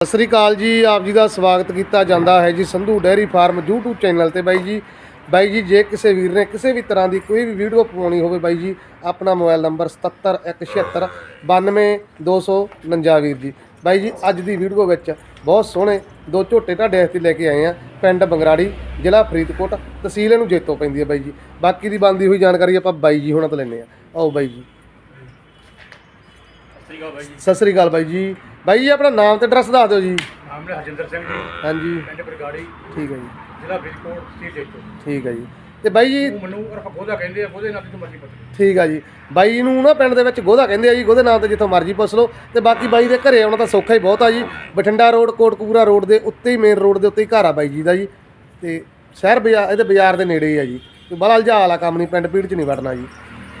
ਸਤਿ ਸ੍ਰੀ ਅਕਾਲ ਜੀ ਆਪ ਜੀ ਦਾ ਸਵਾਗਤ ਕੀਤਾ ਜਾਂਦਾ ਹੈ ਜੀ Sandhu dairy farm YouTube channel ਤੇ ਬਾਈ ਜੀ। ਬਾਈ ਜੀ ਜੇ ਕਿਸੇ ਵੀਰ ਨੇ ਕਿਸੇ ਵੀ ਤਰ੍ਹਾਂ ਦੀ ਕੋਈ ਵੀ ਵੀਡੀਓ ਪਾਉਣੀ ਹੋਵੇ ਬਾਈ ਜੀ ਆਪਣਾ ਮੋਬਾਈਲ ਨੰਬਰ 77176 92249 ਵੀਰ ਜੀ। ਬਾਈ ਜੀ ਅੱਜ ਦੀ ਵੀਡੀਓ ਵਿੱਚ ਬਹੁਤ ਸੋਹਣੇ ਦੋ ਝੋਟੇ ਤੁਹਾਡੇ ਵਾਸਤੇ ਲੈ ਕੇ ਆਏ ਆ ਪਿੰਡ ਬੰਗਰਾੜੀ ਜ਼ਿਲ੍ਹਾ ਫਰੀਦਕੋਟ ਤਹਿਸੀਲ ਇਹਨੂੰ ਜੇਤੋ ਪੈਂਦੀ ਹੈ ਬਾਈ ਜੀ। ਬਾਕੀ ਦੀ ਬੰਦੀ ਹੋਈ ਜਾਣਕਾਰੀ ਆਪਾਂ ਬਾਈ ਜੀ ਹੁਣਾਂ ਤੋਂ ਲੈਣੇ ਆ। ਆਓ ਬਾਈ ਜੀ। ਸਤਿ ਸ਼੍ਰੀ ਅਕਾਲ ਬਾਈ ਜੀ। ਸਤਿ ਸ੍ਰੀ ਅਕਾਲ ਬਾਈ ਜੀ ਆਪਣਾ ਨਾਮ ਤੇ ਐਡਰੈਸ ਦੱਸ ਦਿਓ ਜੀ। ਨਾਮ ਹੈ ਹਰਜਿੰਦਰ ਸਿੰਘ ਜੀ। ਹਾਂਜੀ। ਪਿੰਡ ਬਰਗਾੜੀ। ਠੀਕ ਹੈ ਜੀ। ਜ਼ਿਲ੍ਹਾ ਫਰੀਦਕੋਟ ਤਹਿਸੀਲ ਜੈਤੋ। ਠੀਕ ਹੈ ਜੀ। ਤੇ ਬਾਈ ਜੀ ਉਹ ਮੈਨੂੰ ਉਰਫ ਗੋਦਾ ਕਹਿੰਦੇ ਆ ਉਹਦੇ ਨਾਲ ਤੂੰ ਮਰਜ਼ੀ ਪਤਾ ਠੀਕ ਆ ਜੀ। ਬਾਈ ਨੂੰ ਨਾ ਪਿੰਡ ਦੇ ਵਿੱਚ ਗੋਦਾ ਕਹਿੰਦੇ ਆ ਜੀ ਗੋਦੇ ਨਾਮ ਤੇ ਜਿੱਥੋਂ ਮਰਜ਼ੀ ਪੁੱਛ ਲਓ। ਤੇ ਬਾਕੀ ਬਾਈ ਦੇ ਘਰੇ ਆਉਣਾ ਤਾਂ ਸੌਖਾ ਹੀ ਬਹੁਤ ਆ ਜੀ। ਬਠਿੰਡਾ ਰੋਡ ਕੋਟਕਪੂਰਾ ਰੋਡ ਦੇ ਉੱਤੇ ਹੀ ਮੇਨ ਰੋਡ ਦੇ ਉੱਤੇ ਹੀ ਘਰ ਆ ਬਾਈ ਜੀ ਦਾ ਜੀ। ਤੇ ਸ਼ਹਿਰ ਬਾਜ਼ਾਰ ਇਹਦੇ ਬਾਜ਼ਾਰ ਦੇ ਨੇੜੇ ਹੀ ਆ ਜੀ। ਤੇ ਬੜਾ ਲਜਾ ਵਾਲਾ ਕੰਮ ਨਹੀਂ ਪਿੰਡ ਪੀੜ ਚ ਨਹੀਂ ਵੜਨਾ ਜੀ।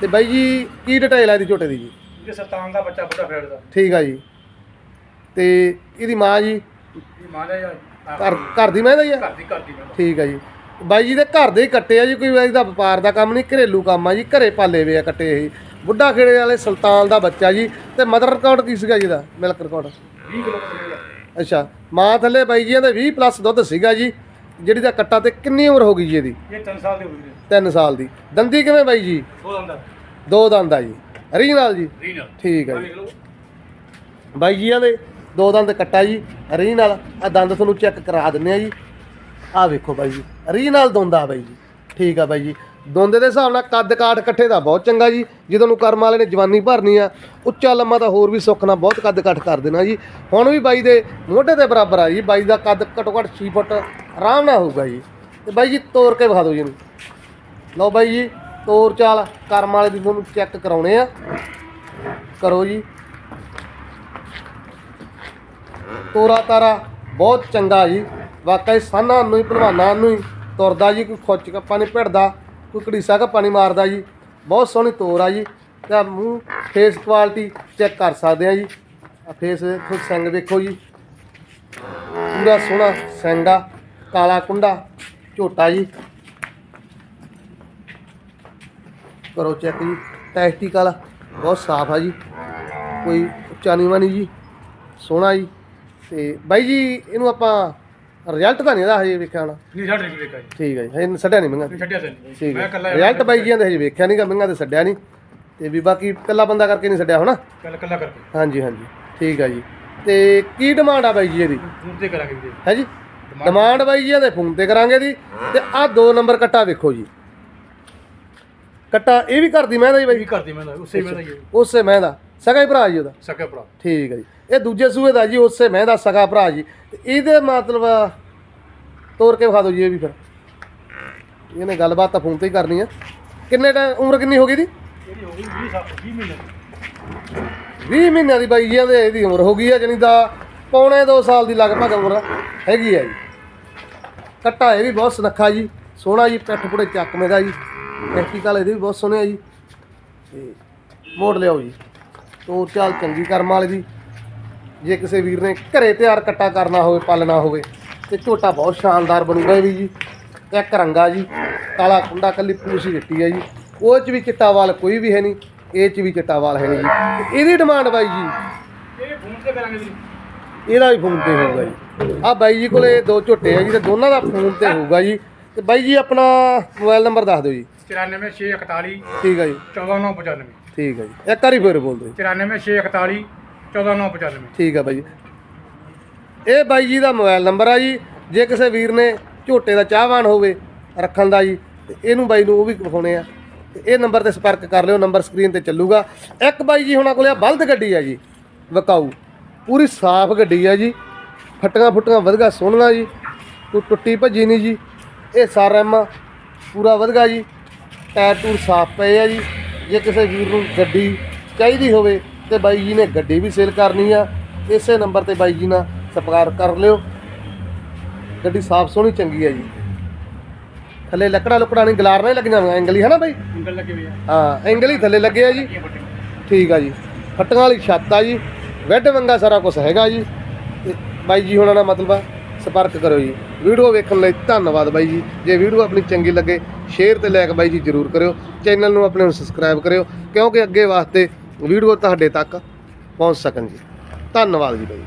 ਤੇ ਬਾਈ ਜੀ ਕੀ ਡਿਟੇਲ ਆ ਇਹਦੀ ਝੋਟੇ ਦੀ ਜੀ? ਇਹ ਸਰਤਾਨ ਦਾ ਬੱਚਾ ਬੁੱਢਾ ਦਾ ਠੀਕ ਆ ਜੀ। ਤੇ ਇਹਦੀ ਮਾਂ ਜੀ? ਮਾਂ ਦਾ ਘਰ ਘਰ ਦੀ ਮੈਂ ਦਾ ਹੀ ਆ ਘਰ ਦੀ ਘਰ ਦੀ ਮੈਂ ਠੀਕ ਆ ਜੀ। ਬਾਈ ਜੀ ਦੇ ਘਰ ਦੇ ਹੀ ਕੱਟੇ ਆ ਜੀ ਕੋਈ ਇਹਦਾ ਵਪਾਰ ਦਾ ਕੰਮ ਨਹੀਂ ਘਰੇਲੂ ਕੰਮ ਆ ਜੀ ਘਰੇ ਪਾਲੇ ਵੇ ਆ ਕੱਟੇ ਇਹ। ਬੁੱਢਾ ਖੇੜੇ ਵਾਲੇ ਸੁਲਤਾਨ ਦਾ ਬੱਚਾ ਜੀ ਤੇ ਮਦਰ ਰਿਕਾਰਡ ਕੀ ਸੀਗਾ ਜੀ ਦਾ ਮਿਲਕ ਰਿਕਾਰਡ। 20 ਕਿਲੋ ਅੱਛਾ ਮਾਂ ਥੱਲੇ ਬਾਈ ਜੀ ਦੇ 20 ਪਲੱਸ ਦੁੱਧ ਸੀਗਾ ਜੀ ਜਿਹੜੀ ਦਾ ਕੱਟਾ ਤੇ ਕਿੰਨੀ ਉਮਰ ਹੋ ਗਈ ਜੀ ਇਹਦੀ? ਇਹ 3 ਸਾਲ ਦੀ ਹੋ ਗਈ 3 ਸਾਲ ਦੀ। ਦੰਦੀ ਕਿਵੇਂ ਬਾਈ ਜੀ? ਉਹ ਆਂਦਾ ਦੋ ਦੰਦ ਆ ਜੀ। ਰੀ ਨਾਲ ਜੀ? ਰੀਨਲ ਠੀਕ ਆ ਜੀ। ਬਾਈ ਜੀਆਂ ਦੇ ਦੋ ਦੰਦ ਕੱਟਾ ਜੀ ਰੀ ਨਾਲ ਆ ਦੰਦ ਤੁਹਾਨੂੰ ਚੈੱਕ ਕਰਾ ਦਿੰਨੇ ਆ ਜੀ। ਆ ਵੇਖੋ ਬਾਈ ਜੀ ਰੀ ਨਾਲ ਦੋਂਦਾ ਬਾਈ ਜੀ, ਠੀਕ ਆ ਬਾਈ ਜੀ। ਦੋਂਦੇ ਦੇ ਹਿਸਾਬ ਨਾਲ ਕੱਦ ਕਾਠ ਇਕੱਠੇ ਦਾ ਬਹੁਤ ਚੰਗਾ ਜੀ, ਜਦੋਂ ਨੂੰ ਕਰਮ ਵਾਲੇ ਨੇ ਜਵਾਨੀ ਭਰਨੀ ਆ, ਉੱਚਾ ਲੰਮਾ ਤਾਂ ਹੋਰ ਵੀ ਸੁੱਖ ਨਾਲ ਬਹੁਤ ਕੱਦ ਕਾਠ ਕਰ ਦੇਣਾ ਜੀ। ਹੁਣ ਵੀ ਬਾਈ ਦੇ ਮੋਢੇ ਦੇ ਬਰਾਬਰ ਆ ਜੀ, ਬਾਈ ਦਾ ਕੱਦ ਘੱਟੋ ਘੱਟ 6 ਫੁੱਟ ਆਰਾਮ ਨਾਲ ਹੋਊਗਾ ਜੀ। ਤੇ ਬਾਈ ਜੀ ਤੋਰ ਕੇ ਵਿਖਾ ਦਿਓ ਜੀ ਇਹਨੂੰ। ਲਓ ਬਾਈ ਜੀ, ਤੋਰ ਚਾਲ ਕਰਮ ਵਾਲੇ ਦੀ ਤੁਹਾਨੂੰ ਚੈੱਕ ਕਰਾਉਣੇ ਆ। ਕਰੋ ਜੀ। ਤੋਰਾ ਤਾਰਾ, ਬਹੁਤ ਚੰਗਾ ਜੀ। ਵਾਕਈ ਸਾਨਾ ਨੂੰ ਹੀ ਭਲਵਾਨਾਂ ਨੂੰ ਹੀ ਤੁਰਦਾ ਜੀ, ਕੋਈ ਖੁੱਚ ਕੱਪਾ ਨਹੀਂ ਭਿੜਦਾ, ਕੋਈ ਘੜੀਸਾ ਕੱਪਾ ਨਹੀਂ ਮਾਰਦਾ ਜੀ। ਬਹੁਤ ਸੋਹਣੀ ਤੋਰ ਆ ਜੀ, ਤੇ ਮੂੰਹ ਫੇਸ ਕੁਆਲਿਟੀ ਚੈੱਕ ਕਰ ਸਕਦੇ ਆ ਜੀ। ਆ ਫੇਸ ਵੇਖੋ ਸਿੰਗ ਵੇਖੋ ਜੀ। ਪੂਰਾ ਸੋਹਣਾ ਸਿੰਗ ਕਾਲਾ ਕੁੰਡਾ, ਝੋਟਾ ਜੀ। ਕਰੋ ਚੈੱਕ ਜੀ, ਟੈਸਟੀਕਲ, ਬਹੁਤ ਸਾਫ਼ ਆ ਜੀ। ਕੋਈ ਉੱਚਾ ਨੀਵਾਂ ਨਹੀਂ ਜੀ, ਸੋਹਣਾ ਜੀ। ਤੇ ਬਾਈ ਜੀ ਇਹਨੂੰ ਆਪਾਂ ਰਿਜ਼ਲਟ ਤਾਂ ਨਹੀਂ ਇਹਦਾ ਹਜੇ ਵੇਖਿਆ ਹੋਣਾ। ਨਹੀਂ ਛੱਡ ਨਹੀਂ ਵੇਖਾ ਜੀ। ਠੀਕ ਹੈ ਜੀ ਹਜੇ ਛੱਡਿਆ ਨਹੀਂ ਮੰਗਾ ਨਹੀਂ ਛੱਡਿਆ ਤੈਨੂੰ ਠੀਕ ਮੈਂ ਹੈ ਕੱਲਾ ਰਿਜ਼ਲਟ ਬਾਈ ਜੀਆਂ ਦੇ ਹਜੇ ਵੇਖਿਆ ਨਹੀਂਗਾ ਮੰਗਾ ਤੇ ਛੱਡਿਆ ਨਹੀਂ ਤੇ ਵੀ ਬਾਕੀ ਕੱਲਾ ਬੰਦਾ ਕਰਕੇ ਨਹੀਂ ਛੱਡਿਆ ਹੋਣਾ। ਕੱਲਾ ਕੱਲਾ ਕਰਕੇ। ਹਾਂਜੀ ਹਾਂਜੀ ਠੀਕ ਆ ਜੀ। ਤੇ ਕੀ ਡਿਮਾਂਡ ਆ ਬਾਈ ਜੀ ਇਹਦੀ? ਫੋਨ ਤੇ ਕਰਾਂਗੇ ਵੀਰੇ। ਹੈ ਜੀ? ਡਿਮਾਂਡ ਬਾਈ ਜੀ ਇਹਦੇ ਫੋਨ ਤੇ ਕਰਾਂਗੇ ਦੀ ਤੇ ਆਹ ਦੋ ਨੰਬਰ ਕੱਟਾ ਵੇਖੋ ਜੀ। ਕੱਟਾ ਇਹ ਵੀ ਕਰਦੀ ਮੈਂ ਦਾ ਜੀ ਇਹ ਵੀ ਬਾਈ ਕਰਦੀ ਮੈਂ ਦਾ ਉਸੇ ਮੈਂ ਦਾ ਹੀ ਹੈ। ਉਸੇ ਮੈਂ ਦਾ ਸਗਾ ਹੀ ਭਰਾ ਜੀ ਉਹਦਾ? ਸਕਿਆ ਭਰਾ। ਠੀਕ ਹੈ ਜੀ। ਇਹ ਦੂਜੇ ਸੂਏ ਦਾ ਜੀ ਉਸੇ ਮੈਂ ਦਾ ਸਗਾ ਭਰਾ ਜੀ। ਤੇ ਇਹਦੇ ਮਤਲਬ ਤੋਰ ਕੇ ਵਿਖਾ ਦਿਓ ਜੀ ਇਹ ਵੀ ਫਿਰ। ਇਹਨੇ ਗੱਲਬਾਤ ਤਾਂ ਫੋਨ ਤੇ ਹੀ ਕਰਨੀ ਆ। ਕਿੰਨੇ ਟਾਈਮ ਉਮਰ ਕਿੰਨੀ ਹੋ ਗਈ ਦੀ ਇਹਦੀ ਹੋ ਗਈ 20 ਸਾਲ 20 ਮਹੀਨੇ 20 ਮਹੀਨਿਆਂ ਦੀ ਬਾਈ ਜੀ ਦੇ ਇਹਦੀ ਉਮਰ ਹੋ ਗਈ ਆ ਜਾਣੀ ਦਾ ਪੌਣੇ 2 ਸਾਲ ਦੀ ਲਗਭਗ ਉਮਰ ਹੈਗੀ ਆ ਜੀ। ਕੱਟਾ ਇਹ ਵੀ ਬਹੁਤ ਸੁਨੱਖਾ ਜੀ ਸੋਹਣਾ ਜੀ ਪਿੱਠ ਪੁੜੇ ਚੱਕਵੇਂ ਦਾ ਜੀ। ਟੈਕਨੀਕਲ ਇਹਦੇ ਵੀ ਬਹੁਤ ਸੋਹਣੇ ਆ ਜੀ। ਤੇ ਮੋੜ ਲਿਆਓ ਜੀ। ਤੋਰ ਚਾਲ ਚੰਗੀ ਕਰਮ ਵਾਲੇ ਦੀ। ਜੇ ਕਿਸੇ ਵੀਰ ਨੇ ਘਰੇ ਤਿਆਰ ਕੱਟਾ ਕਰਨਾ ਹੋਵੇ, ਪਾਲਣਾ ਹੋਵੇ, ਤੇ ਝੋਟਾ ਬਹੁਤ ਸ਼ਾਨਦਾਰ ਬਣੂਗਾ ਵੀ ਜੀ। ਇੱਕ ਰੰਗਾ ਜੀ, ਕਾਲਾ ਕੁੰਡਾ, ਕੱਲੀ ਪੂਸੀ ਦਿੱਤੀ ਹੈ ਜੀ। ਉਹ ਚ ਵੀ ਚਿੱਟਾ ਵਾਲ ਕੋਈ ਵੀ ਹੈ ਨਹੀਂ, ਇਹ ਚ ਵੀ ਚਿੱਟਾ ਵਾਲ ਹੈ ਨਹੀਂ ਜੀ। ਤੇ ਇਹਦੀ ਡਿਮਾਂਡ ਬਾਈ ਜੀ। ਇਹ ਫੋਨ ਤੇ ਕਰਾਂਗੇ ਵੀਰੇ ਇਹਦਾ ਵੀ ਫੋਨ ਤੇ ਹੋਊਗਾ ਜੀ। ਆ ਬਾਈ ਜੀ ਕੋਲੇ ਦੋ ਝੋਟੇ ਆ ਜੀ, ਤੇ ਦੋਨਾਂ ਦਾ ਫੋਨ ਤੇ ਹੋਊਗਾ ਜੀ। ਤੇ ਬਾਈ ਜੀ ਆਪਣਾ ਮੋਬਾਈਲ ਨੰਬਰ ਦੱਸ ਦਿਓ ਜੀ। 94641 ਠੀਕ ਹੈ ਜੀ। 14995 ਠੀਕ ਹੈ ਜੀ। ਇੱਕ ਵਾਰੀ ਫੇਰ ਬੋਲ ਦਿਓ ਜੀ 94641 14995 ਠੀਕ ਆ ਬਾਈ ਜੀ। ਇਹ ਬਾਈ ਜੀ ਦਾ ਮੋਬਾਈਲ ਨੰਬਰ ਆ ਜੀ। ਜੇ ਕਿਸੇ ਵੀਰ ਨੇ ਝੋਟੇ ਦਾ ਚਾਹਵਾਨ ਹੋਵੇ ਰੱਖਣ ਦਾ ਜੀ ਤੇ ਇਹਨੂੰ ਬਾਈ ਨੂੰ ਉਹ ਵੀ ਵਿਖਾਉਣੇ ਆ। ਤੇ ਇਹ ਨੰਬਰ ਤੇ ਸੰਪਰਕ ਕਰ ਲਿਓ ਨੰਬਰ ਸਕਰੀਨ ਤੇ ਚੱਲੂਗਾ। ਇੱਕ ਬਾਈ ਜੀ ਹੁਣਾਂ ਕੋਲੇ ਆ ਬਲਦ ਗੱਡੀ ਆ ਜੀ ਵਕਾਊ। ਪੂਰੀ ਸਾਫ਼ ਗੱਡੀ ਆ ਜੀ। ਫੱਟੀਆਂ ਫੁੱਟੀਆਂ ਵਧਗਾ ਸੋਹਣੀਆਂ ਜੀ। ਕੋਈ ਟੁੱਟੀ ਭੱਜੀ ਨਹੀਂ ਜੀ। ਇਹ ਸਾਰਮ ਪੂਰਾ ਵਧਗਾ ਜੀ। ਟਾਇਰ ਟੂਰ ਸਾਫ਼ ਪਏ ਆ ਜੀ। ਜੇ ਕਿਸੇ ਵੀਰ ਨੂੰ ਗੱਡੀ ਚਾਹੀਦੀ ਹੋਵੇ ਤੇ ਬਾਈ ਜੀ ਨੇ ਗੱਡੀ ਵੀ ਸੇਲ ਕਰਨੀ ਆ। ਇਸੇ ਨੰਬਰ ਤੇ ਬਾਈ ਜੀ ਨਾਲ ਸੰਪਰਕ ਕਰ ਲਿਓ। ਗੱਡੀ ਸਾਫ਼ ਸੋਹਣੀ ਚੰਗੀ ਆ ਜੀ। ਥੱਲੇ ਲੱਕੜਾ ਲੁਕੜਾ ਨਹੀਂ ਗਲਾਰ ਨਹੀਂ ਲੱਗੀਆਂ ਹੋਈਆਂ ਐਂਗਲ ਹੀ ਹੈ ਨਾ ਬਾਈ? ਉਂਗਲ ਲੱਗੇ ਹੋਏ ਆ। ਹਾਂ ਐਂਗਲ ਹੀ ਥੱਲੇ ਲੱਗੇ ਆ ਜੀ। ਫੱਟੇ ਠੀਕ ਆ ਜੀ। ਫੱਟੀਆਂ ਵਾਲੀ ਛੱਤ ਆ ਜੀ। ਵੈਡ ਵੰਗਾ ਸਾਰਾ ਕੁਝ ਹੈਗਾ ਜੀ। ਬਾਈ ਜੀ ਹੁਣਾਂ ਨਾਲ ਮਤਲਬ ਸੰਪਰਕ ਕਰੋ ਜੀ। ਵੀਡੀਓ ਵੇਖਣ ਲਈ ਧੰਨਵਾਦ ਬਾਈ ਜੀ। ਜੇ ਵੀਡੀਓ ਆਪਣੀ ਚੰਗੀ ਲੱਗੇ, ਸ਼ੇਅਰ ਤੇ ਲਾਇਕ ਬਾਈ ਜੀ ਜਰੂਰ ਕਰਿਓ। ਚੈਨਲ ਨੂੰ ਆਪਣੇ ਨੂੰ ਸਬਸਕ੍ਰਾਈਬ ਕਰਿਓ, ਕਿਉਂਕਿ ਅੱਗੇ ਵਾਸਤੇ ਵੀਡੀਓ ਤੁਹਾਡੇ ਤੱਕ ਪਹੁੰਚ ਸਕਣ ਜੀ। ਧੰਨਵਾਦ ਜੀ ਬਾਈ